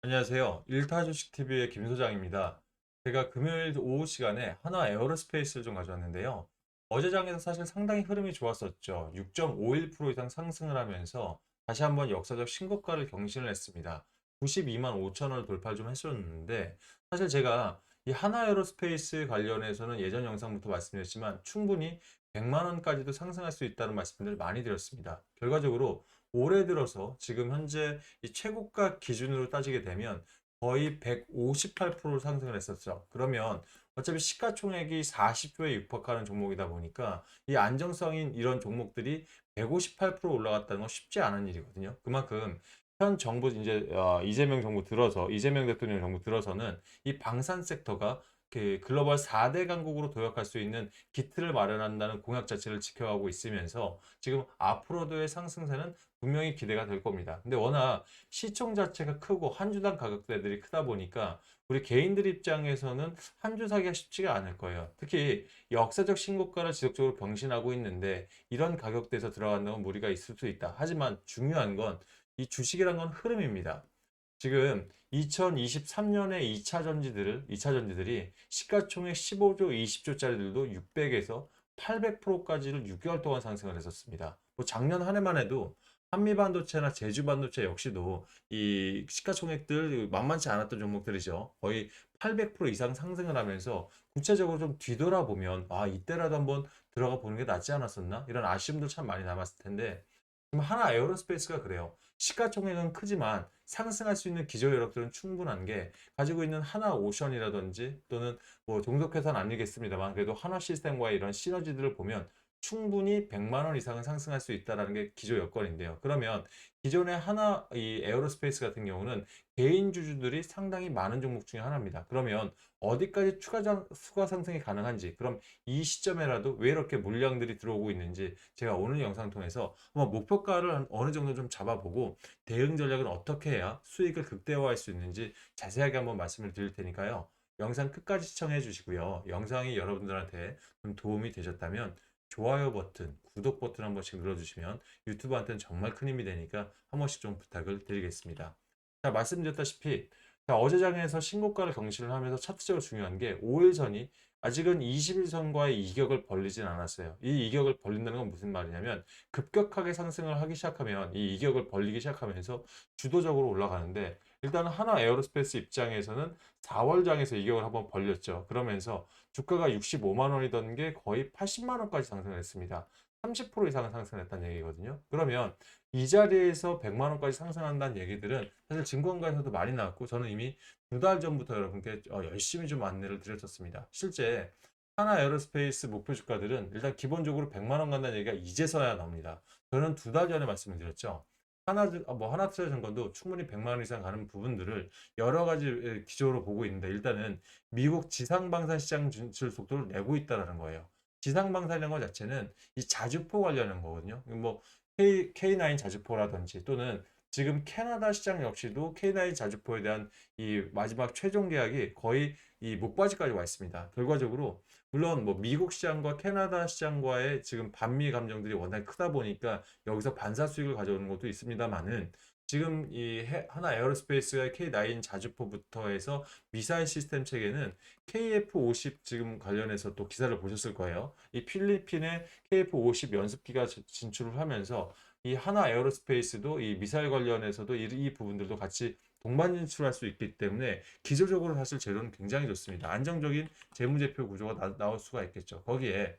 안녕하세요. 일타주식TV의 김 소장입니다. 제가 금요일 오후 시간에 하나 에어로스페이스를 좀 가져왔는데요. 어제 장에서 사실 상당히 흐름이 좋았었죠. 6.51% 이상 상승을 하면서 다시 한번 역사적 신고가를 경신을 했습니다. 92만 5천 원을 돌파를 좀 했었는데 사실 제가 이 하나 에어로스페이스 관련해서는 예전 영상부터 말씀드렸지만 충분히 100만 원까지도 상승할 수 있다는 말씀들을 많이 드렸습니다. 결과적으로 올해 들어서 지금 현재 이 최고가 기준으로 따지게 되면 거의 158% 상승을 했었죠. 그러면 어차피 시가총액이 40조에 육박하는 종목이다 보니까 이 안정성인 이런 종목들이 158% 올라갔다는 건 쉽지 않은 일이거든요. 그만큼 현 정부 이제 어, 이재명 정부 들어서 이재명 대통령 정부 들어서는 이 방산 섹터가 그 글로벌 4대 강국으로 도약할 수 있는 기틀을 마련한다는 공약 자체를 지켜가고 있으면서 지금 앞으로도의 상승세는 분명히 기대가 될 겁니다. 근데 워낙 시총 자체가 크고 한 주당 가격대들이 크다 보니까 우리 개인들 입장에서는 한 주 사기가 쉽지가 않을 거예요. 특히 역사적 신고가를 지속적으로 병신하고 있는데 이런 가격대에서 들어간다면 무리가 있을 수 있다. 하지만 중요한 건 이 주식이란 건 흐름입니다. 지금 2023년에 2차 전지들을 2차 전지들이 시가총액 15조, 20조짜리들도 600에서 800%까지를 6개월 동안 상승을 했었습니다. 뭐 작년 한 해만 해도 한미 반도체나 제주 반도체 역시도 이 시가총액들 만만치 않았던 종목들이죠. 거의 800% 이상 상승을 하면서 구체적으로 좀 뒤돌아보면 아 이때라도 한번 들어가 보는 게 낫지 않았었나 이런 아쉬움도 참 많이 남았을 텐데 지금 하나 에어로스페이스가 그래요. 시가총액은 크지만 상승할 수 있는 기저 여력들은 충분한 게 가지고 있는 하나 오션이라든지 또는 뭐 종속회사는 아니겠습니다만 그래도 하나 시스템과의 이런 시너지들을 보면 충분히 100만 원 이상은 상승할 수 있다라는 게 기저 여건인데요. 그러면 기존의 하나 이 에어로스페이스 같은 경우는 개인 주주들이 상당히 많은 종목 중에 하나입니다. 그러면 어디까지 추가 장, 추가 상승이 가능한지 그럼 이 시점에라도 왜 이렇게 물량들이 들어오고 있는지 제가 오늘 영상 통해서 한번 목표가를 한 어느 정도 좀 잡아보고 대응 전략을 어떻게 해야 수익을 극대화할 수 있는지 자세하게 한번 말씀을 드릴 테니까요. 영상 끝까지 시청해 주시고요. 영상이 여러분들한테 좀 도움이 되셨다면 좋아요 버튼, 구독 버튼 한 번씩 눌러주시면 유튜브한테는 정말 큰 힘이 되니까 한 번씩 좀 부탁을 드리겠습니다. 자, 말씀드렸다시피 자, 어제 장에서 신고가를 경신을 하면서 차트적으로 중요한 게 5일 전이 아직은 21선과의 이격을 벌리진 않았어요. 이 이격을 벌린다는 건 무슨 말이냐면 급격하게 상승을 하기 시작하면 이 이격을 벌리기 시작하면서 주도적으로 올라가는데 일단은 하나 에어로스페이스 입장에서는 4월장에서 이격을 한번 벌렸죠. 그러면서 주가가 65만 원이던 게 거의 80만 원까지 상승을 했습니다. 30% 이상은 상승했다는 얘기거든요. 그러면 이 자리에서 100만 원까지 상승한다는 얘기들은 사실 증권가에서도 많이 나왔고 저는 이미 두 달 전부터 여러분께 어, 열심히 좀 안내를 드렸었습니다. 실제 하나 에어로스페이스 목표 주가들은 일단 기본적으로 100만 원 간다는 얘기가 이제서야 나옵니다. 저는 두 달 전에 말씀을 드렸죠. 하나 어, 뭐 하나 트레 정권도 충분히 100만 원 이상 가는 부분들을 여러 가지 기조로 보고 있는데 일단은 미국 지상 방산 시장 진출 속도를 내고 있다라는 거예요. 지상 방산이라는 것 자체는 이 자주포 관련한 거거든요. 뭐 K, K9 자주포라든지 또는 지금 캐나다 시장 역시도 K9 자주포에 대한 이 마지막 최종 계약이 거의 이 목바지까지 와 있습니다. 결과적으로 물론 뭐 미국 시장과 캐나다 시장과의 지금 반미 감정들이 워낙 크다 보니까 여기서 반사 수익을 가져오는 것도 있습니다만은 지금 이 해- 하나 에어로스페이스가 K9 자주포부터 해서 미사일 시스템 체계는 KF-50 지금 관련해서 또 기사를 보셨을 거예요. 이 필리핀의 KF-50 연습기가 지- 진출을 하면서 이 하나 에어로스페이스도 이 미사일 관련해서도 이, 이 부분들도 같이 동반 진출할 수 있기 때문에 기술적으로 사실 재료는 굉장히 좋습니다. 안정적인 재무제표 구조가 나, 나올 수가 있겠죠. 거기에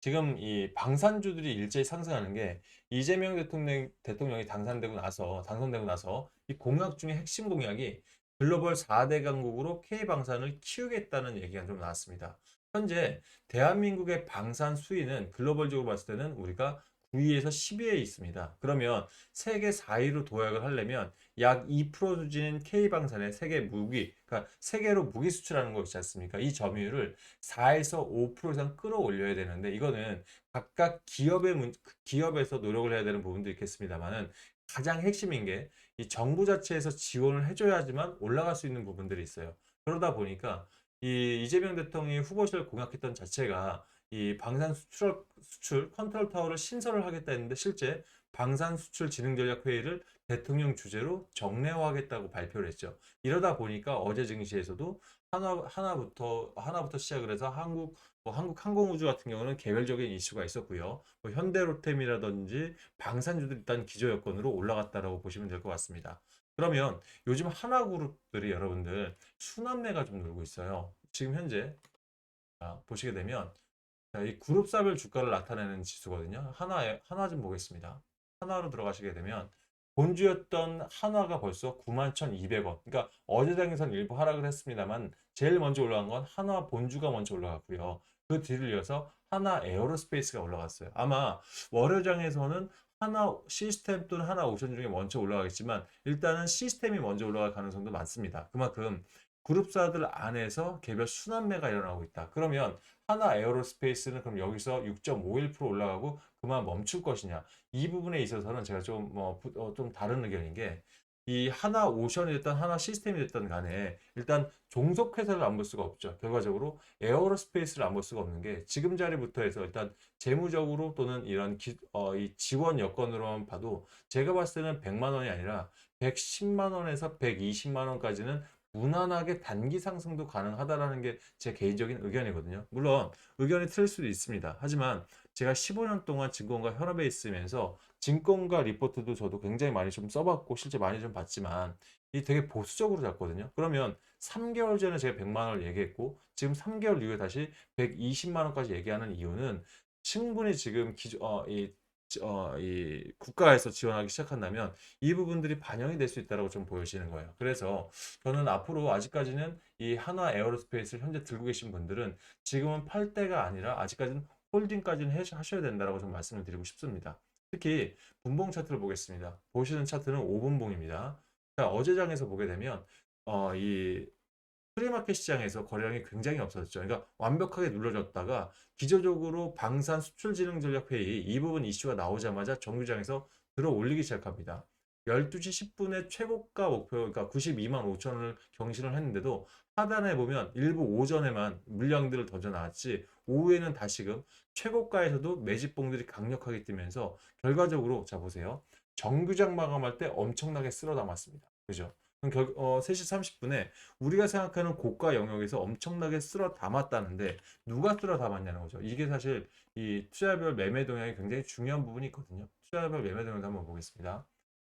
지금 이 방산주들이 일제히 상승하는 게 이재명 대통령, 대통령이 당선되고 나서, 당선되고 나서 이 공약 중에 핵심 공약이 글로벌 4대 강국으로 K방산을 키우겠다는 얘기가 좀 나왔습니다. 현재 대한민국의 방산 수위는 글로벌적으로 봤을 때는 우리가 9위에서 10위에 있습니다. 그러면 세계 4위로 도약을 하려면 약 2% 수준인 K방산의 세계 무기, 그러니까 세계로 무기 수출하는 거 있지 않습니까? 이 점유율을 4에서 5% 이상 끌어올려야 되는데 이거는 각각 기업의 문, 기업에서 노력을 해야 되는 부분도 있겠습니다만은 가장 핵심인 게 이 정부 자체에서 지원을 해줘야지만 올라갈 수 있는 부분들이 있어요. 그러다 보니까 이 이재명 대통령이 후보시를 공약했던 자체가 이 방산 수출, 수출 컨트롤 타워를 신설을 하겠다 했는데 실제 방산 수출 진흥 전략 회의를 대통령 주재로 정례화하겠다고 발표를 했죠. 이러다 보니까 어제 증시에서도 하나 하나부터 하나부터 시작을 해서 한국 뭐 한국 항공우주 같은 경우는 개별적인 이슈가 있었고요. 뭐 현대로템이라든지 방산주들 일단 기저 여건으로 올라갔다라고 보시면 될 것 같습니다. 그러면 요즘 하나그룹들이 여러분들 순환매가 좀 놀고 있어요. 지금 현재 자, 보시게 되면 자, 이 그룹사별 주가를 나타내는 지수거든요. 하나에 하나 좀 보겠습니다. 하나로 들어가시게 되면 본주였던 한화가 벌써 91,200원. 그러니까 어제 장에선 일부 하락을 했습니다만 제일 먼저 올라간 건 한화 본주가 먼저 올라갔고요. 그 뒤를 이어서 하나 에어로스페이스가 올라갔어요. 아마 월요장에서는 하나 시스템 또는 하나 옵션 중에 먼저 올라가겠지만 일단은 시스템이 먼저 올라갈 가능성도 많습니다. 그만큼 그룹사들 안에서 개별 순환매가 일어나고 있다. 그러면 하나 에어로스페이스는 그럼 여기서 6.51% 올라가고 그만 멈출 것이냐? 이 부분에 있어서는 제가 좀, 뭐, 부- 어, 좀 다른 의견인 게, 이 하나 오션이 됐든 하나 시스템이 됐든 간에 일단 종속 회사를 안 볼 수가 없죠. 결과적으로 에어로스페이스를 안 볼 수가 없는 게 지금 자리부터 해서 일단 재무적으로 또는 이런 기- 어, 이 지원 여건으로만 봐도 제가 봤을 때는 100만 원이 아니라 110만 원에서 120만 원까지는 무난하게 단기 상승도 가능하다라는 게 제 개인적인 의견이거든요. 물론 의견이 틀릴 수도 있습니다. 하지만 제가 15년 동안 증권가 현업에 있으면서 증권가 리포트도 저도 굉장히 많이 좀 써봤고 실제 많이 좀 봤지만 이 되게 보수적으로 잡거든요. 그러면 3개월 전에 제가 100만 원을 얘기했고 지금 3개월 이후에 다시 120만 원까지 얘기하는 이유는 충분히 지금 기조, 어, 이, 어, 이 국가에서 지원하기 시작한다면 이 부분들이 반영이 될 수 있다고 좀 보여지는 거예요. 그래서 저는 앞으로 아직까지는 이 한화 에어로스페이스를 현재 들고 계신 분들은 지금은 팔 때가 아니라 아직까지는 홀딩까지는 해- 하셔야 된다라고 좀 말씀을 드리고 싶습니다. 특히 분봉 차트를 보겠습니다. 보시는 차트는 5분봉입니다. 자, 어제 장에서 보게 되면 어, 이 프리마켓 시장에서 거래량이 굉장히 없었죠. 그러니까 완벽하게 눌러졌다가 기저적으로 방산 수출진흥 전략 회의 이 부분 이슈가 나오자마자 정규장에서 들어 올리기 시작합니다. 12시 10분에 최고가 목표 그러니까 92만 5천 원을 경신을 했는데도 하단에 보면 일부 오전에만 물량들을 던져 나왔지 오후에는 다시금 최고가에서도 매집봉들이 강력하게 뜨면서 결과적으로 자 보세요. 정규장 마감할 때 엄청나게 쓸어 담았습니다. 그죠? 결, 어, 3시 30분에 우리가 생각하는 고가 영역에서 엄청나게 쓸어 담았다는데 누가 쓸어 담았냐는 거죠. 이게 사실 이 투자별 매매 동향이 굉장히 중요한 부분이 있거든요. 투자별 매매 동향도 한번 보겠습니다.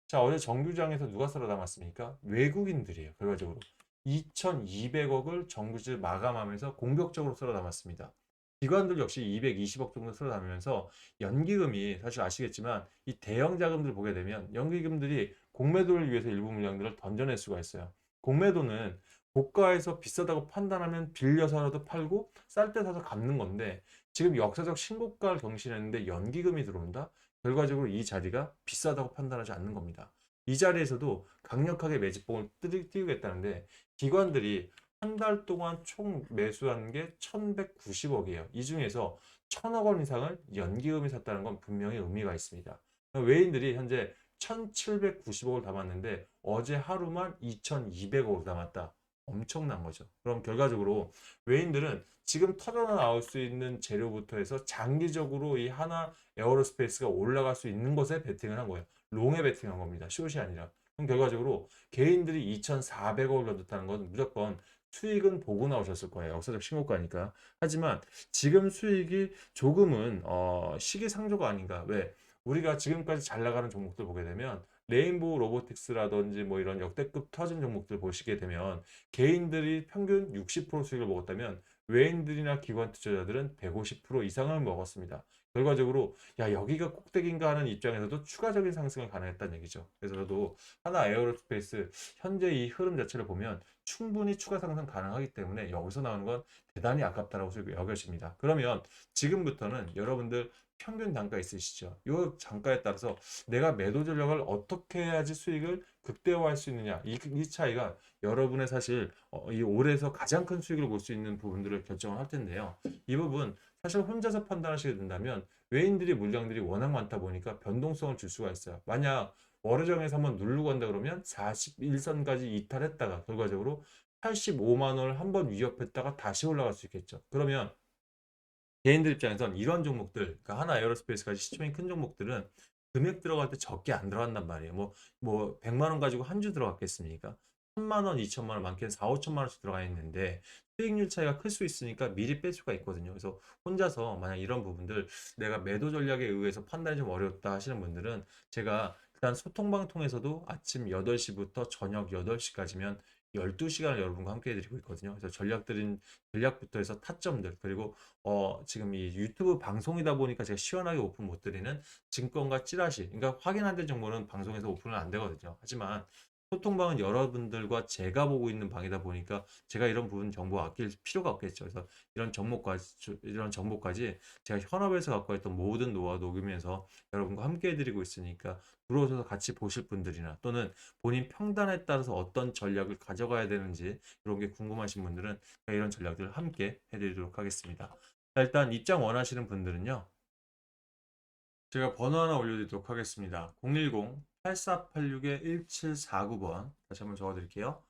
자, 어제 정규장에서 누가 쓸어 담았습니까? 외국인들이에요. 결과적으로 2,200억을 정규질 마감하면서 공격적으로 쓸어 담았습니다. 기관들 역시 220억 정도 쓸어 담으면서 연기금이 사실 아시겠지만 이 대형 자금들 보게 되면 연기금들이 공매도를 위해서 일부 물량들을 던져낼 수가 있어요. 공매도는 고가에서 비싸다고 판단하면 빌려서라도 팔고 쌀 때 사서 갚는 건데 지금 역사적 신고가를 경신했는데 연기금이 들어온다? 결과적으로 이 자리가 비싸다고 판단하지 않는 겁니다. 이 자리에서도 강력하게 매집봉을 띄- 띄우겠다는데 기관들이 한 달 동안 총 매수한 게 1190억이에요. 이 중에서 1000억 원 이상을 연기금이 샀다는 건 분명히 의미가 있습니다. 외인들이 현재 1790억을 담았는데 어제 하루만 2200억을 담았다. 엄청난 거죠. 그럼 결과적으로 외인들은 지금 터져 나올 수 있는 재료부터 해서 장기적으로 이 하나 에어로스페이스가 올라갈 수 있는 것에 베팅을 한 거예요. 롱에 베팅한 겁니다. 숏이 아니라. 그럼 결과적으로 개인들이 2,400억을 던졌다는 건 무조건 수익은 보고 나오셨을 거예요. 역사적 신고가니까. 하지만 지금 수익이 조금은 어, 시기상조가 아닌가. 왜? 우리가 지금까지 잘 나가는 종목들 보게 되면 레인보우 로보틱스라든지 뭐 이런 역대급 터진 종목들 보시게 되면 개인들이 평균 60% 수익을 먹었다면 외인들이나 기관 투자자들은 150% 이상을 먹었습니다. 결과적으로 야 여기가 꼭대기인가 하는 입장에서도 추가적인 상승을 가능했다는 얘기죠. 그래서 저도 하나 에어로스페이스 현재 이 흐름 자체를 보면 충분히 추가 상승 가능하기 때문에 여기서 나오는 건 대단히 아깝다라고 여겨집니다. 그러면 지금부터는 여러분들 평균 단가 있으시죠? 이 단가에 따라서 내가 매도 전략을 어떻게 해야지 수익을 극대화할 수 있느냐 이, 이 차이가 여러분의 사실 어, 이 올해에서 가장 큰 수익을 볼 수 있는 부분들을 결정을 할 텐데요. 이 부분 사실 혼자서 판단하시게 된다면 외인들이 물량들이 워낙 많다 보니까 변동성을 줄 수가 있어요. 만약 월요정에서 한번 누르고 간다 그러면 41선까지 이탈했다가 결과적으로 85만 원을 한번 위협했다가 다시 올라갈 수 있겠죠. 그러면 개인들 입장에선 이런 종목들, 그러니까 하나 에어로스페이스까지 시총이 큰 종목들은 금액 들어갈 때 적게 안 들어간단 말이에요. 뭐, 뭐, 100만 원 가지고 한 주 들어갔겠습니까? 1000만 원, 2000만 원, 많게는 4, 5천만 원씩 들어가 있는데 수익률 차이가 클 수 있으니까 미리 뺄 수가 있거든요. 그래서 혼자서 만약 이런 부분들 내가 매도 전략에 의해서 판단이 좀 어렵다 하시는 분들은 제가 일단 소통방 통해서도 아침 8시부터 저녁 8시까지면 12시간을 여러분과 함께 해드리고 있거든요. 그래서 전략들인 전략부터 해서 타점들 그리고 어 지금 이 유튜브 방송이다 보니까 제가 시원하게 오픈 못 드리는 증권과 찌라시 그러니까 확인 안된 정보는 방송에서 오픈은 안 되거든요. 하지만 소통방은 여러분들과 제가 보고 있는 방이다 보니까 제가 이런 부분 정보 아낄 필요가 없겠죠. 그래서 이런 정보까지 이런 정보까지 제가 현업에서 갖고 있던 모든 노하우 녹이면서 여러분과 함께 해드리고 있으니까 들어오셔서 같이 보실 분들이나 또는 본인 평단에 따라서 어떤 전략을 가져가야 되는지 이런 게 궁금하신 분들은 이런 전략들을 함께 해드리도록 하겠습니다. 자, 일단 입장 원하시는 분들은요. 제가 번호 하나 올려드리도록 하겠습니다. 010-8486-1749번 다시 한번 적어드릴게요.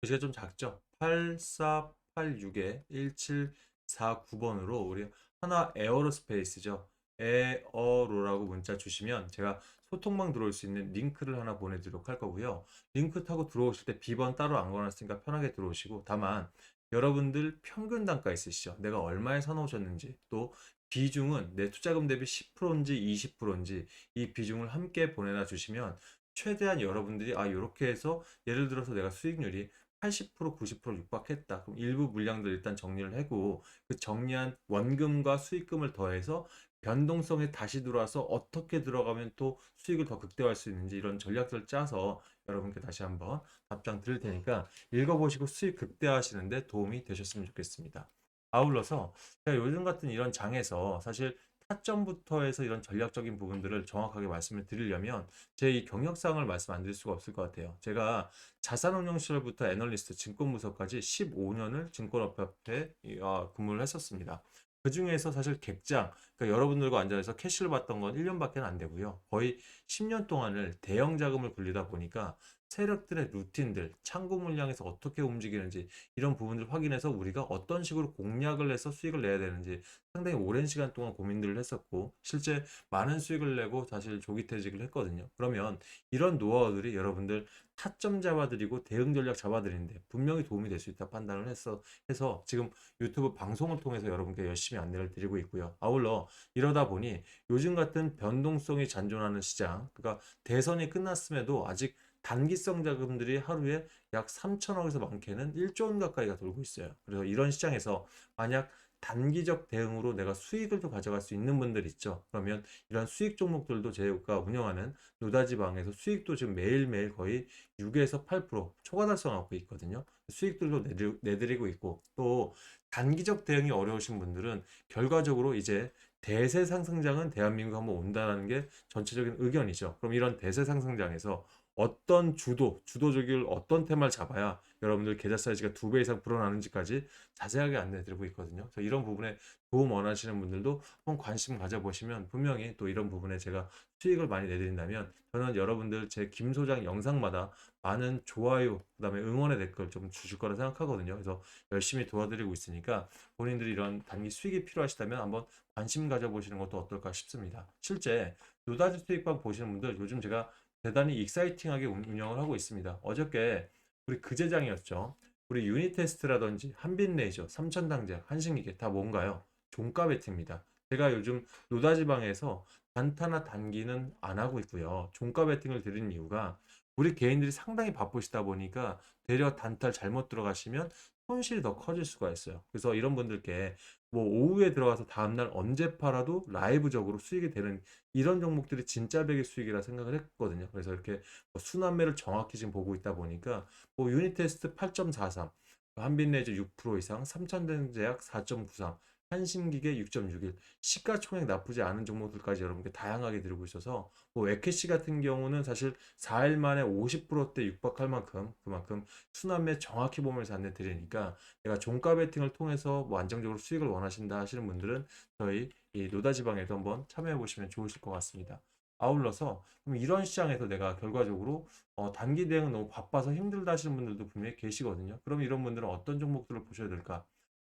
글씨가 좀 작죠? 8486-1749번으로 우리 하나 에어로스페이스죠. 에어로라고 문자 주시면 제가 소통방 들어올 수 있는 링크를 하나 보내드리도록 할 거고요. 링크 타고 들어오실 때 비번 따로 안 걸어놨으니까 편하게 들어오시고 다만 여러분들 평균 단가 있으시죠? 내가 얼마에 사놓으셨는지 또 비중은 내 투자금 대비 10%인지 20%인지 이 비중을 함께 보내놔 주시면 최대한 여러분들이 아 이렇게 해서 예를 들어서 내가 수익률이 80% 90% 육박했다. 그럼 일부 물량들 일단 정리를 하고 그 정리한 원금과 수익금을 더해서 변동성에 다시 들어와서 어떻게 들어가면 또 수익을 더 극대화할 수 있는지 이런 전략들을 짜서 여러분께 다시 한번 답장 드릴 테니까 읽어보시고 수익 극대화하시는데 도움이 되셨으면 좋겠습니다. 아울러서 제가 요즘 같은 이런 장에서 사실 타점부터 해서 이런 전략적인 부분들을 정확하게 말씀을 드리려면 제 이 경력상을 말씀 안 드릴 수가 없을 것 같아요. 제가 자산운용 시절부터 애널리스트, 증권부서까지 15년을 증권업협회 어, 근무를 했었습니다. 그 중에서 사실 객장, 그러니까 여러분들과 앉아서 캐시를 받던 건 1년밖에 안 되고요. 거의 10년 동안을 대형 자금을 굴리다 보니까 세력들의 루틴들, 창구 물량에서 어떻게 움직이는지 이런 부분을 확인해서 우리가 어떤 식으로 공략을 해서 수익을 내야 되는지 상당히 오랜 시간 동안 고민들을 했었고 실제 많은 수익을 내고 사실 조기 퇴직을 했거든요. 그러면 이런 노하우들이 여러분들 타점 잡아드리고 대응 전략 잡아드리는데 분명히 도움이 될 수 있다 판단을 했어 해서 지금 유튜브 방송을 통해서 여러분께 열심히 안내를 드리고 있고요. 아울러 이러다 보니 요즘 같은 변동성이 잔존하는 시장, 그러니까 대선이 끝났음에도 아직 단기성 자금들이 하루에 약 3천억에서 많게는 1조 원 가까이가 돌고 있어요. 그래서 이런 시장에서 만약 단기적 대응으로 내가 수익을 더 가져갈 수 있는 분들 있죠. 그러면 이런 수익 종목들도 제가 운영하는 노다지방에서 수익도 지금 매일매일 거의 6에서 8% 초과 달성하고 있거든요. 수익들도 내드리, 내드리고 있고 또 단기적 대응이 어려우신 분들은 결과적으로 이제 대세 상승장은 대한민국 한번 온다는 게 전체적인 의견이죠. 그럼 이런 대세 상승장에서 어떤 주도, 주도적일 어떤 테마를 잡아야 여러분들 계좌 사이즈가 두 배 이상 불어나는지까지 자세하게 안내드리고 있거든요. 그래서 이런 부분에 도움 원하시는 분들도 한번 관심 가져보시면 분명히 또 이런 부분에 제가 수익을 많이 내드린다면 저는 여러분들 제 김 소장 영상마다 많은 좋아요, 그 다음에 응원의 댓글 좀 주실 거라 생각하거든요. 그래서 열심히 도와드리고 있으니까 본인들이 이런 단기 수익이 필요하시다면 한번 관심 가져보시는 것도 어떨까 싶습니다. 실제 노다지 수익방 보시는 분들 요즘 제가 대단히 익사이팅하게 운영을 하고 있습니다. 어저께 우리 그제장이었죠. 우리 유니테스트라든지 한빛레이저, 삼천당제, 한식리게 다 뭔가요? 종가 베팅입니다. 제가 요즘 노다지방에서 단타나 단기는 안 하고 있고요. 종가 베팅을 드리는 이유가 우리 개인들이 상당히 바쁘시다 보니까 되려 단타를 잘못 들어가시면 손실이 더 커질 수가 있어요. 그래서 이런 분들께 뭐 오후에 들어가서 다음날 언제 팔아도 라이브적으로 수익이 되는 이런 종목들이 진짜 백의 수익이라 생각을 했거든요. 그래서 이렇게 뭐 순환매를 정확히 지금 보고 있다 보니까 뭐 유니테스트 8.43, 한빛레이저 6% 이상, 삼천den제약 4.93, 한신기계 6.61 시가총액 나쁘지 않은 종목들까지 여러분께 다양하게 드리고 있어서 뭐 에케시 같은 경우는 사실 4일 만에 50%대 육박할 만큼 그만큼 순환매 정확히 보면서 안내 드리니까 내가 종가 베팅을 통해서 뭐 안정적으로 수익을 원하신다 하시는 분들은 저희 이 노다지방에도 한번 참여해 보시면 좋으실 것 같습니다. 아울러서 그럼 이런 시장에서 내가 결과적으로 어, 단기 대응은 너무 바빠서 힘들다 하시는 분들도 분명히 계시거든요. 그럼 이런 분들은 어떤 종목들을 보셔야 될까?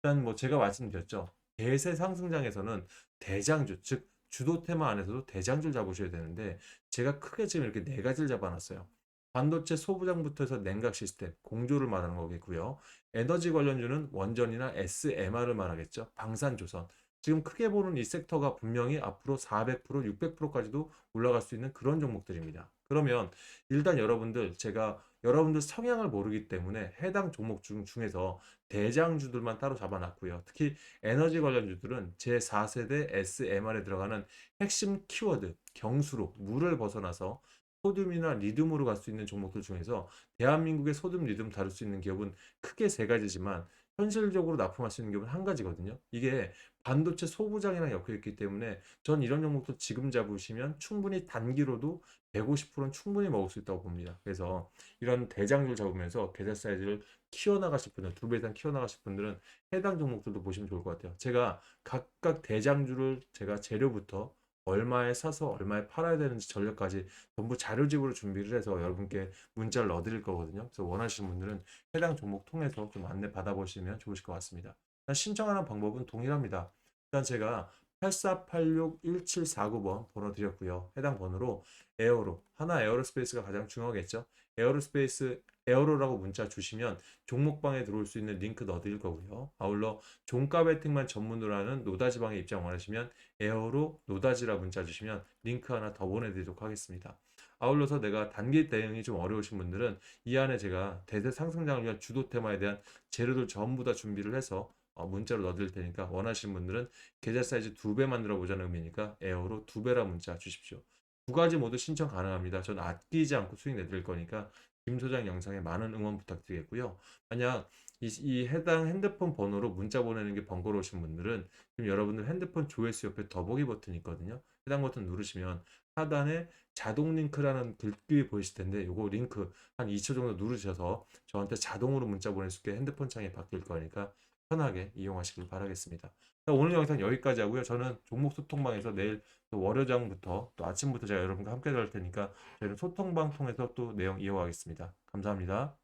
일단 뭐 제가 말씀드렸죠. 대세 상승장에서는 대장주, 즉 주도 테마 안에서도 대장줄 잡으셔야 되는데 제가 크게 지금 이렇게 네 가지를 잡아놨어요. 반도체 소부장부터 해서 냉각 시스템, 공조를 말하는 거겠고요. 에너지 관련주는 원전이나 SMR을 말하겠죠. 방산조선. 지금 크게 보는 이 섹터가 분명히 앞으로 400%, 600%까지도 올라갈 수 있는 그런 종목들입니다. 그러면 일단 여러분들 제가 여러분들 성향을 모르기 때문에 해당 종목 중, 중에서 대장주들만 따로 잡아놨고요. 특히 에너지 관련주들은 제4세대 SMR에 들어가는 핵심 키워드, 경수로, 물을 벗어나서 소듐이나 리듬으로 갈 수 있는 종목들 중에서 대한민국의 소듐, 리듬 다룰 수 있는 기업은 크게 세 가지지만 현실적으로 납품할 수 있는 기업은 한 가지거든요. 이게 반도체 소부장이랑 엮여 있기 때문에 전 이런 종목도 지금 잡으시면 충분히 단기로도 150%는 충분히 먹을 수 있다고 봅니다. 그래서 이런 대장주를 잡으면서 계좌 사이즈를 키워나가실 분들, 두 배 이상 키워나가실 분들은 해당 종목들도 보시면 좋을 것 같아요. 제가 각각 대장주를 제가 재료부터 얼마에 사서 얼마에 팔아야 되는지 전략까지 전부 자료집으로 준비를 해서 여러분께 문자를 넣어드릴 거거든요. 그래서 원하시는 분들은 해당 종목 통해서 좀 안내 받아보시면 좋으실 것 같습니다. 신청하는 방법은 동일합니다. 일단 제가 84861749번 번호 드렸고요. 해당 번호로 에어로, 하나 에어로스페이스가 가장 중요하겠죠. 에어로스페이스 에어로라고 문자 주시면 종목방에 들어올 수 있는 링크 넣어드릴 거고요. 아울러 종가 베팅만 전문으로 하는 노다지방에 입장 원하시면 에어로 노다지라 문자 주시면 링크 하나 더 보내드리도록 하겠습니다. 아울러서 내가 단기 대응이 좀 어려우신 분들은 이 안에 제가 대세 상승장을 위한 주도 테마에 대한 재료들 전부 다 준비를 해서 어, 문자로 넣어드릴 테니까 원하시는 분들은 계좌 사이즈 두 배 만들어 보자는 의미니까 에어로 두 배라 문자 주십시오. 두 가지 모두 신청 가능합니다. 전 아끼지 않고 수익 내드릴 거니까 김 소장 영상에 많은 응원 부탁드리겠고요. 만약 이, 이 해당 핸드폰 번호로 문자 보내는 게 번거로우신 분들은 지금 여러분들 핸드폰 조회수 옆에 더보기 버튼이 있거든요. 해당 버튼 누르시면 하단에 자동 링크라는 글귀 보이실 텐데 요거 링크 한 2초 정도 누르셔서 저한테 자동으로 문자 보낼 수 있게 핸드폰 창에 바뀔 거니까 편하게 이용하시길 바라겠습니다. 자, 오늘 영상 여기까지 하고요. 저는 종목 소통방에서 내일 또 월요장부터 또 아침부터 제가 여러분과 함께 될 테니까 저희는 소통방 통해서 또 내용 이어가겠습니다. 감사합니다.